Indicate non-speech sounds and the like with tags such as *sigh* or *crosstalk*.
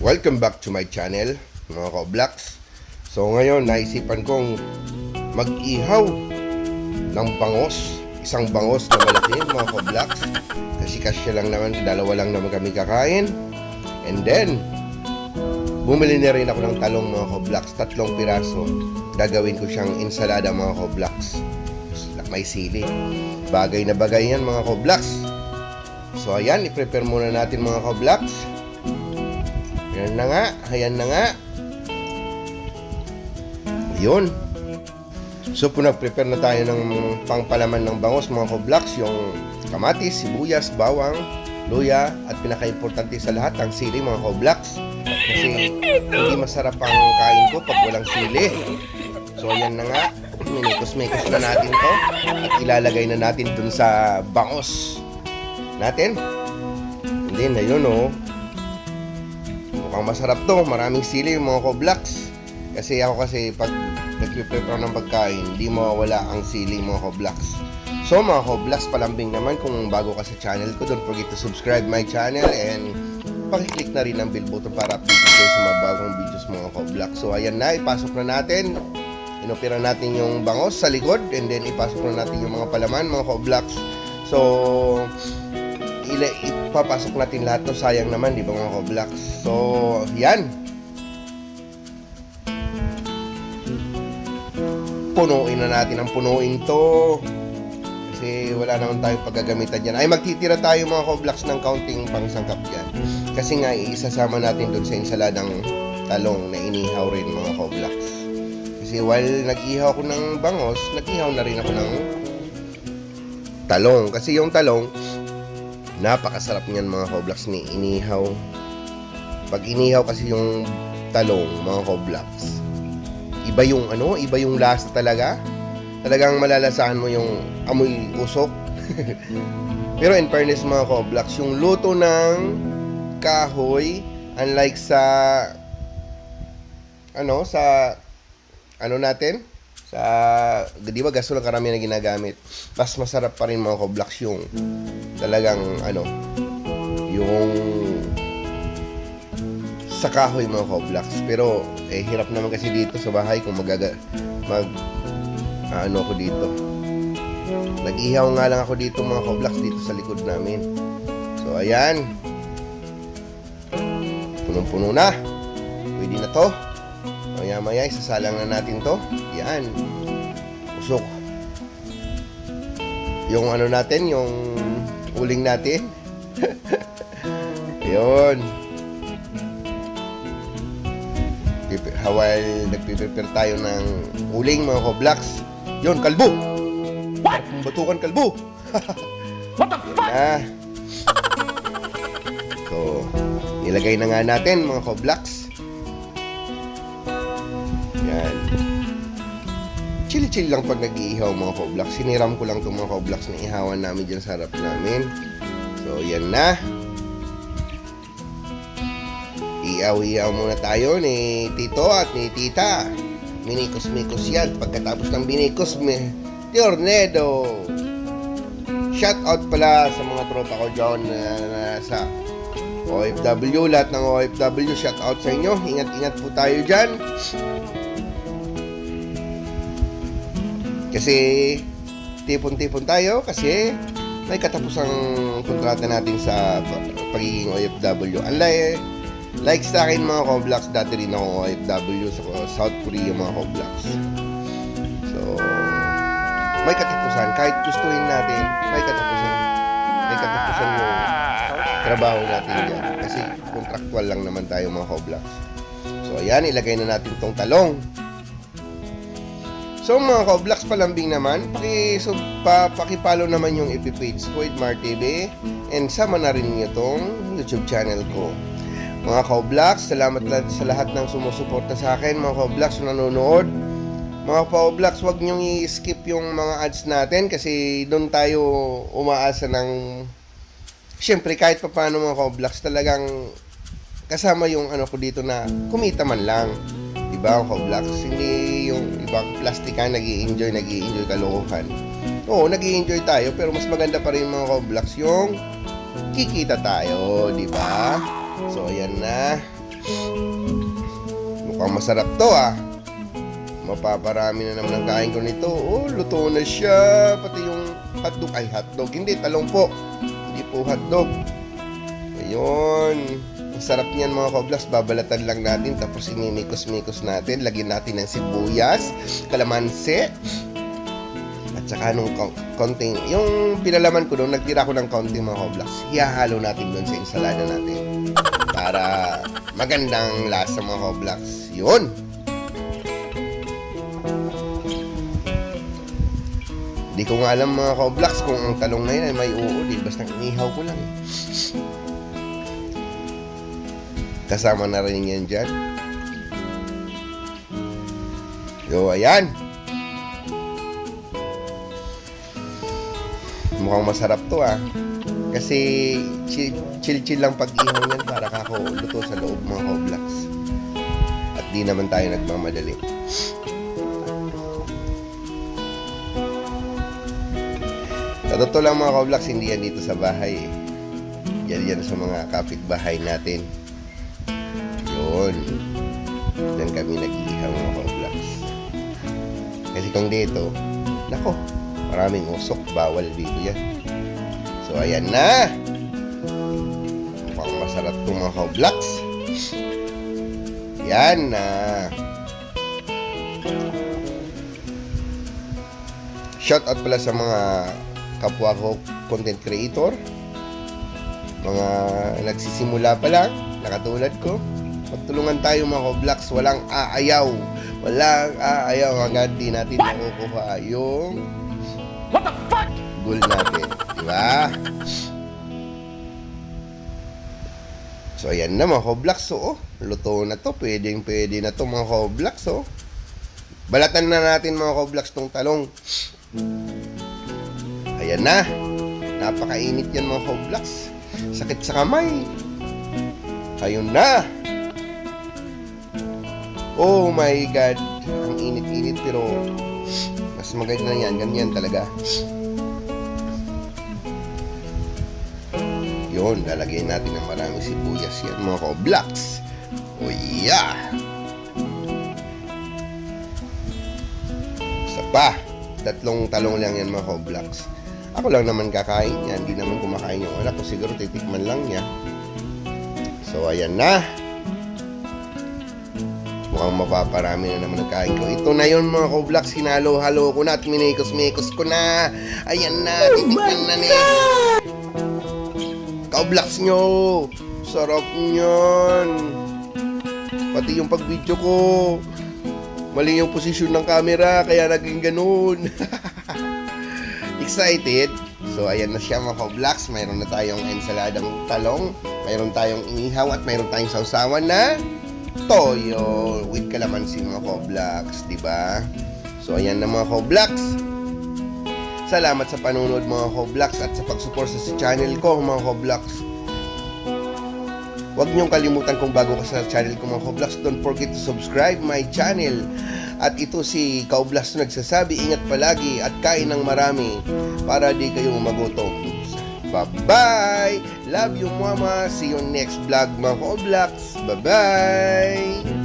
Welcome back to my channel, mga ka-blacks. So ngayon, naisipan kong mag-ihaw ng bangos. Isang bangos na malaki, mga ka-blacks. Kasi kasya lang naman, dalawa lang naman kami kakain. And then, bumili na rin ako ng talong, mga ka-blacks. Tatlong piraso. Gagawin ko siyang ensalada, mga ka-blacks. May sili. Bagay na bagay yan, mga ka-blacks. So ayan, i-prepare muna natin mga ka-blacks. Ayan na nga, ayan na nga. Yun. So po nag-prepare na tayo ng pangpalaman ng bangos mga ka-blacks, yung kamatis, sibuyas, bawang, luya, at pinaka-importante sa lahat, ang sili mga ka-blacks. Kasi hindi masarap ang kain ko pag walang sili. So ayan na nga, *clears throat* minikos-mikos na natin to at ilalagay na natin dun sa bangos natin. And then, ayun oh. Mukhang masarap to. Maraming sili yung mga ko-blacks. Kasi ako kasi pag nagpiprepare ng pagkain, hindi mawawala ang sili mga ko-blacks. So mga ko-blacks, palambing naman kung bago ka sa channel ko, don't forget to subscribe my channel and pakiclick na rin ang bell button para update kayo sa mga bagong videos mga ko-blacks. So ayan na, ipasok na natin. Inopera natin yung bangos sa likod and then ipasok na natin yung mga palaman mga ko-blacks. So, ila, ipapasok natin lahat to. Sayang naman di ba mga ko-blacks so yan. Punuin na natin ang punuin to. Kasi wala naman tayong paggagamitan dyan. Ay magtitira tayo mga ko-blacks ng counting pangsangkap dyan. Kasi nga isasama natin doon sa ensaladang talong na inihaw rin mga ko-blacks kasi while nag-ihaw ako ng bangos nag-ihaw na rin ako ng talong. Kasi yung talong Napakasarap niyan mga koblaks ni inihaw. Pag inihaw kasi yung talong mga koblaks, iba yung ano, iba yung lasa talaga. Talagang malalasahan mo yung amoy usok. *laughs* Pero in fairness mga koblaks, yung luto ng kahoy, unlike sa ano, sa ano natin, sa di ba gaso lang karamihan na ginagamit? Mas masarap pa rin mga koblaks yung talagang ano yung sa kahoy mga koblaks pero eh hirap naman kasi dito sa bahay kung magaga mag ano ako dito. Nag-ihaw nga lang ako dito mga koblaks dito sa likod namin. So ayan. Punong-puno na. Pwede na to maya maya isasalang na natin to. Yan. Usok. Yung ano natin yung uling natin. *laughs* Yun. Hawal nagpiprepare tayo ng uling mga koblaks yun kalbo. What? batukan kalbo. *laughs* What the fuck? na so nilagay na nga natin mga koblaks chill-chill lang pag nag-iihaw mga koblaks. Siniram ko lang itong mga koblaks na ihawan namin dyan sa harap namin. So, yan na. Iyaw-iyaw muna tayo ni Tito at ni Tita. Minikos-mikos yan. Pagkatapos ng binikos, may tornado. Shout out pala sa mga tropa ko dyan na, na sa OFW. Lahat ng OFW, shout out sa inyo. Ingat-ingat po tayo dyan. Kasi tipon-tipon tayo kasi may katapusang kontrata natin sa pa- pagiging OFW. Unlike like sa akin mga Koblax, dati rin ako OFW sa South Korea mga Koblax. So, may katapusan. Kahit gustuhin natin, may katapusan. May katapusan yung trabaho natin dyan. Kasi contractual lang naman tayo mga Koblax. So, ayan, ilagay na natin tong talong. So mga ka-vlogs palambing naman, paki, so, pa, pakipalo naman yung FB page ko, Edmar TV, and sama na rin niyo tong YouTube channel ko. Mga ka-vlogs, salamat sa lahat ng sumusuporta sa akin, mga ka-vlogs na nanonood. Mga ka-vlogs, wag niyong i-skip yung mga ads natin kasi doon tayo umaasa ng Siyempre, kahit pa paano mga ka-vlogs, talagang kasama yung ano ko dito na kumita man lang. Diba, ang ka-vlogs? Hindi yung ibang plastikan nag enjoy nag enjoy kalokohan. Oo, nag enjoy tayo, pero mas maganda pa rin mga ka-vlogs yung kikita tayo, di ba? So, ayan na. Mukhang masarap to ah. Mapaparami na naman ang kain ko nito. Oh, luto na siya. Pati yung hotdog. Ay, hotdog. Hindi, talong po. Hindi po hotdog. Ayun. Sarap niyan mga koblas. Babalatan lang natin. Tapos inimikos-mikos natin. Lagyan natin ng sibuyas, kalamansi, at saka nung ko- konting, yung pinalaman ko doon, nagtira ko ng konting mga koblas. Ihahalo natin doon sa ensalada natin. *laughs* Para magandang lasa mga koblas. Yun. Di ko nga alam mga koblas kung ang talong na ay may uod eh. Basta inihaw ko lang eh. Kasama na rin yan dyan. Yo, ayan. Mukhang masarap to ah. Kasi chill-chill lang pag-ihaw yan para kako luto sa loob mga koblaks. At di naman tayo nagmamadali. Sa totoo lang mga koblaks, hindi yan dito sa bahay eh. Yan yan sa mga kapitbahay natin. Yun. Diyan kami nag-ihaw mga koblaks. Kasi kung dito, nako, maraming usok, bawal dito yan. So, ayan na. Mukhang masarap itong mga koblaks. Yan na. Shout out pala sa mga kapwa ko content creator. Mga nagsisimula pa lang, nakatulad ko. Magtulungan tayo mga koblaks, walang aayaw. Walang aayaw hanggang di natin makukuha yung What the fuck? goal natin. Di ba? So, ayan na mga. So, oh, luto na to. Pwedeng pwede na to mga koblaks. Oh. Balatan na natin mga koblaks tong talong. Ayan na. Napakainit yan mga koblaks. Sakit sa kamay. Ayun na. Oh my God. Ang init-init pero mas maganda yan. Ganyan talaga. Yun, lalagyan natin ng maraming sibuyas yan mga koblaks. Oh yeah! Isa pa, tatlong talong lang yan mga koblaks. Ako lang naman kakain yan, hindi naman kumakain yung anak ko. Siguro titikman lang niya. So ayan na. Mukhang mapaparami na naman ang kain ko. Ito na yun mga koblaks, hinalo-halo ko na at minikos-mikos ko na. Ayan na, titikman na ni. Kaublaks nyo! Sarap niyan! Pati yung pag-video ko, mali yung posisyon ng camera, kaya naging ganun. *laughs* Excited? So, ayan na siya mga kaublaks. Mayroon na tayong ensaladang talong, mayroon tayong inihaw, at mayroon tayong sausawan na toyo with kalamansi mga kaublaks, di ba? So, ayan na mga kaublaks. Salamat sa panunod mga Hoblox at sa pagsuporta sa channel ko mga Hoblox. Huwag niyong kalimutan kung bago ka sa channel ko mga Hoblox, don't forget to subscribe my channel. At ito si Kaoblas na nagsasabi, ingat palagi at kain ng marami para di kayo magutom. Bye-bye! Love you mama! See you next vlog mga Hoblox! Bye-bye!